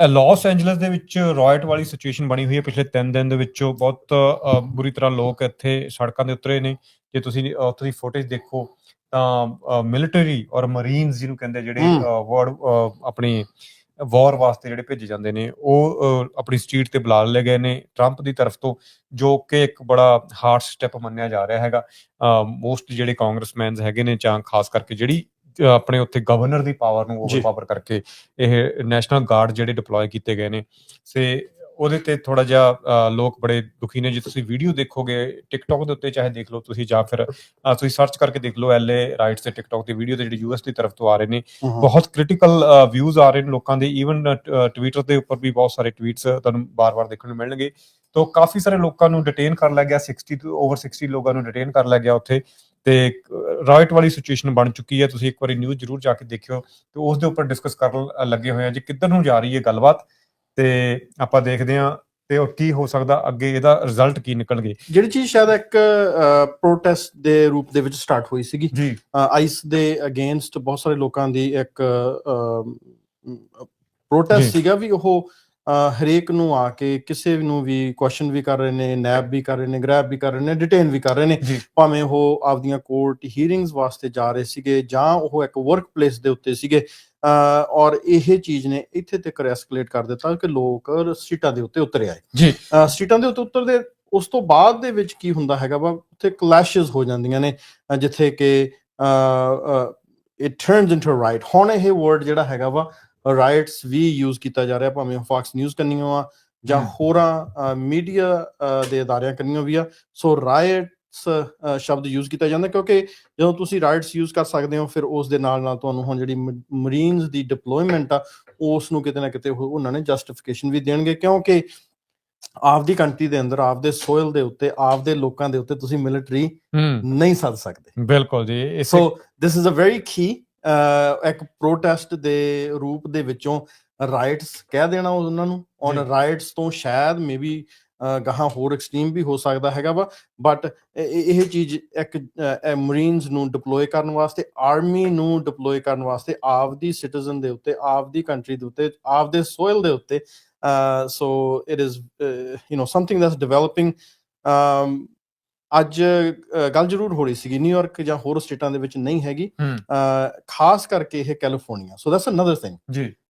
Las Angeles ਦੇ ਵਿੱਚ right ਵਾਲੀ ਸਿਚੁਏਸ਼ਨ ਬਣੀ ਹੋਈ ਹੈ। ਪਿਛਲੇ 3 ਦਿਨ ਦੇ ਵਿੱਚੋਂ ਬਹੁਤ ਬੁਰੀ ਤਰ੍ਹਾਂ ਲੋਕ ਇੱਥੇ ਸੜਕਾਂ ਦੇ ਉਤਰੇ ਨੇ। ਜੇ ਤੁਸੀਂ ਉੱਥੋਂ ਦੀ ਫੁਟੇਜ ਦੇਖੋ ਤਾਂ ਮਿਲਟਰੀ ਔਰ ਮਰੀਨਸ ਜਿਹਨੂੰ ਕਹਿੰਦੇ ਜਿਹੜੇ। ਵਰਡ ਆਪਣੀ ਵਾਰ ਵਾਸਤੇ ਜਿਹੜੇ ਭੇਜੇ ਜਾਂਦੇ ਨੇ ਉਹ ਆਪਣੀ ਸਟਰੀਟ ਤੇ ਬੁਲਾ ਲਏ ਗਏ ਨੇ ਟਰੰਪ ਦੀ ਤਰਫ ਤੋਂ ਜੋ ਕਿ ਇੱਕ ਬੜਾ ਹਾਰਡ ਸਟੈਪ ਮੰਨਿਆ ਜਾ ਰਿਹਾ ਹੈਗਾ। ਮੋਸਟ ਜਿਹੜੇ ਕਾਂਗਰਸਮੈਨਸ ਹੈਗੇ ਨੇ ਜਾਂ ਖਾਸ ਕਰਕੇ ਜਿਹੜੀ ਆਪਣੇ ਉੱਥੇ ਗਵਰਨਰ ਦੀ ਪਾਵਰ ਨੂੰ। ਓਵਰਪਾਵਰ ਕਰਕੇ ਇਹ ਨੈਸ਼ਨਲ ਗਾਰਡ ਜਿਹੜੇ ਡਿਪਲੋਏ ਕੀਤੇ ਗਏ ਨੇ। ਸੇ ਉਹਦੇ ਤੇ ਥੋੜਾ ਜਿਹਾ ਲੋਕ ਬੜੇ ਦੁਖੀ ਨੇ। ਜੇ ਤੁਸੀਂ ਵੀਡੀਓ ਦੇਖੋਗੇ ਟਿਕਟੌਕ ਦੇ ਉੱਤੇ ਚਾਹੇ ਦੇਖ ਲਓ ਤੁਸੀਂ ਜਾਂ ਫਿਰ ਤੁਸੀਂ ਸਰਚ ਕਰਕੇ ਦੇਖ ਲਓ ਐਲਏ ਰਾਈਟਸ ਤੇ ਟਿਕਟੌਕ ਤੇ ਵੀਡੀਓ ਤੇ ਜਿਹੜੀ ਯੂਐਸ ਦੀ ਤਰਫ ਤੋਂ ਆ ਰਹੇ ਨੇ। ਬਹੁਤ ਕ੍ਰਿਟੀਕਲ ਵਿਊਜ਼ ਆ ਰਹੇ ਨੇ ਲੋਕਾਂ ਦੇ। ਈਵਨ ਟਵਿੱਟਰ ਦੇ ਉੱਪਰ ਵੀ ਬਹੁਤ ਸਾਰੇ ਟਵੀਟਸ ਤੁਹਾਨੂੰ ਬਾਰ-ਬਾਰ ਦੇਖਣ ਨੂੰ ਮਿਲਣਗੇ। ਤੋਂ ਕਾਫੀ ਸਾਰੇ ਲੋਕਾਂ ਨੂੰ ਡਿਟੇਨ ਕਰ ਲਿਆ ਗਿਆ 60 ਤੋਂ ਓਵਰ 60 ਲੋਕਾਂ ਨੂੰ ਡਿਟੇਨ ਕਰ ਲਿਆ ਗਿਆ ਉੱਥੇ ਤੇ ਰਾਈਟ ਵਾਲੀ ਸਿਚੁਏਸ਼ਨ ਬਣ ਚੁੱਕੀ ਹੈ ਤੁਸੀਂ ਇੱਕ ਵਾਰੀ ਨਿਊਜ਼ ਜ਼ਰੂਰ ਜਾ ਕੇ ਦੇਖਿਓ ਤੇ ਉਸ ਦੇ ਉੱਪਰ ਡਿਸਕਸ ਕਰਨ ਲੱਗੇ ਹੋਏ ਆ ਜੀ ਕਿੱਧਰ ਨੂੰ ਜਾ ਰਹੀ ਹੈ ਗੱਲਬਾਤ ਤੇ ਆਪਾਂ ਦੇਖਦੇ ਹਾਂ ਤੇ ਉਹ ਕੀ ਹੋ ਸਕਦਾ ਅੱਗੇ ਇਹਦਾ ਰਿਜ਼ਲਟ ਕੀ ਨਿਕਲਣਗੇ। ਜਿਹੜੀ ਚੀਜ਼ ਸ਼ਾਇਦ ਇੱਕ ਪ੍ਰੋਟੈਸਟ ਦੇ ਰੂਪ ਦੇ ਵਿੱਚ ਸਟਾਰਟ ਹੋਈ ਸੀਗੀ। ਆਈਸ ਦੇ ਅਗੇਂਸਟ ਬਹੁਤ ਸਾਰੇ ਲੋਕਾਂ ਦੀ ਇੱਕ ਪ੍ਰੋਟੈਸਟ। ਸੀਗਾ ਵੀ ਉਹ ਹਰੇਕ ਨੂੰ ਆ ਕੇ ਕਿਸੇ ਨੂੰ ਵੀ ਕੁਐਸਚਨ ਵੀ ਕਰ ਰਹੇ ਨੇ ਨੈਬ ਵੀ ਕਰ ਰਹੇ ਨੇ ਗ੍ਰੈਬ ਵੀ ਕਰ ਰਹੇ ਨੇ ਡਿਟੇਨ ਵੀ ਕਰ ਰਹੇ ਨੇ। ਭਾਵੇਂ ਉਹ ਆਪਦੀਆਂ ਕੋਰਟ ਹੀਅਰਿੰਗਸ ਵਾਸਤੇ ਜਾ ਰਹੇ ਸੀਗੇ ਜਾਂ ਉਹ ਇੱਕ ਵਰਕ ਪਲੇਸ ਦੇ ਉੱਤੇ ਸੀਗੇ ਔਰ ਇਹ ਚੀਜ਼ ਨੇ ਇੱਥੇ ਤੱਕ ਐਸਕੇਲੇਟ ਕਰ ਦਿੱਤਾ ਕਿ ਲੋਕ ਸੀਟਾਂ ਦੇ ਉੱਤੇ ਉਤਰ ਆਏ ਜੀ। ਸਟਰੀਟਾਂ ਦੇ ਉੱਤੇ ਉਤਰਦੇ ਉਸ ਤੋਂ ਬਾਅਦ ਦੇ ਵਿੱਚ ਕੀ ਹੁੰਦਾ ਹੈਗਾ ਵਾ ਉੱਥੇ ਕਲੈਸ਼ਸ ਹੋ ਜਾਂਦੀਆਂ ਨੇ ਜਿੱਥੇ ਕਿ ਇਟ ਟਰਨਸ ਇਨਟੂ ਰਾਈਟ ਹੁਣ ਇਹ ਵਰਡ ਜਿਹੜਾ ਹੈਗਾ ਵਾ ਰਾਈਟਸ ਵੀ ਯੂਜ਼ ਕੀਤਾ ਜਾ ਰਿਹਾ ਭਾਵੇਂ ਫਾਕਸ ਨਿਊਜ਼ ਕਰਨੀਆਂ ਆ ਜਾਂ। ਹੋਰਾਂ ਮੀਡੀਆ ਦੇ ਅਦਾਰਿਆਂ ਕਰਨੀਆਂ ਵੀ ਆ। ਸੋ ਰਾਈਟਸ ਸ਼ਬਦ ਯੂਜ਼ ਕੀਤਾ ਜਾਂਦਾ ਕਿਉਂਕਿ ਜਦੋਂ ਤੁਸੀਂ ਰਾਈਟਸ ਯੂਜ਼ ਕਰ ਸਕਦੇ ਹੋ ਫਿਰ ਉਸ ਦੇ ਨਾਲ ਨਾਲ ਤੁਹਾਨੂੰ ਹੁਣ ਜਿਹੜੀ ਮਰੀਨਸ ਦੀ ਡਿਪਲੋਇਮੈਂਟ ਆ ਉਸ ਨੂੰ ਕਿਤੇ ਨਾ ਕਿਤੇ ਉਹ- ਉਹਨਾਂ ਨੇ ਜਸਟੀਫਿਕੇਸ਼ਨ ਵੀ ਦੇਣਗੇ ਕਿਉਂਕਿ ਆਪਦੀ ਕੰਟਰੀ ਦੇ ਅੰਦਰ ਆਪਦੇ ਸੋਇਲ ਦੇ ਉੱਤੇ ਆਪਦੇ ਲੋਕਾਂ ਦੇ ਉੱਤੇ ਤੁਸੀਂ ਮਿਲਟਰੀ ਨਹੀਂ ਸੱਦ ਸਕਦੇ। ਬਿਲਕੁਲ ਜੀ ਸੋ ਦਿਸ ਇਜ਼ ਅ ਵੈਰੀ ਕੀ ਇੱਕ ਪ੍ਰੋਟੈਸਟ ਦੇ ਰੂਪ ਦੇ ਵਿੱਚੋਂ ਰਾਈਟਸ ਕਹਿ ਦੇਣਾ ਉਹਨਾਂ ਨੂੰ ਜੀ। ਰਾਈਟਸ ਤੋਂ ਸ਼ਾਇਦ ਮੇਬੀ ਗਾਹਾਂ ਹੋਰ ਐਕਸਟ੍ਰੀਮ ਵੀ ਹੋ ਸਕਦਾ ਹੈਗਾ ਵਾ ਬਟ ਇਹ ਚੀਜ਼ ਇੱਕ ਮਰੀਨਸ ਨੂੰ ਡਿਪਲੋਏ ਕਰਨ ਵਾਸਤੇ ਆਰਮੀ ਨੂੰ ਡਿਪਲੋਏ ਕਰਨ ਵਾਸਤੇ ਆਪਦੀ ਸਿਟੀਜ਼ਨ ਦੇ ਉੱਤੇ ਆਪਦੀ ਕੰਟਰੀ ਦੇ ਉੱਤੇ ਆਪਦੇ ਸੋਇਲ ਦੇ ਉੱਤੇ so it is you know something that's developing ਅੱਜ ਗੱਲ ਜ਼ਰੂਰ ਹੋ ਰਹੀ ਸੀਗੀ ਨਿਊਯਾਰਕ ਜਾਂ ਹੋਰ ਸਟੇਟਾਂ ਦੇ ਵਿੱਚ ਨਹੀਂ ਹੈਗੀ। ਖਾਸ ਕਰਕੇ ਇਹ California. So that's another thing ਜੀ।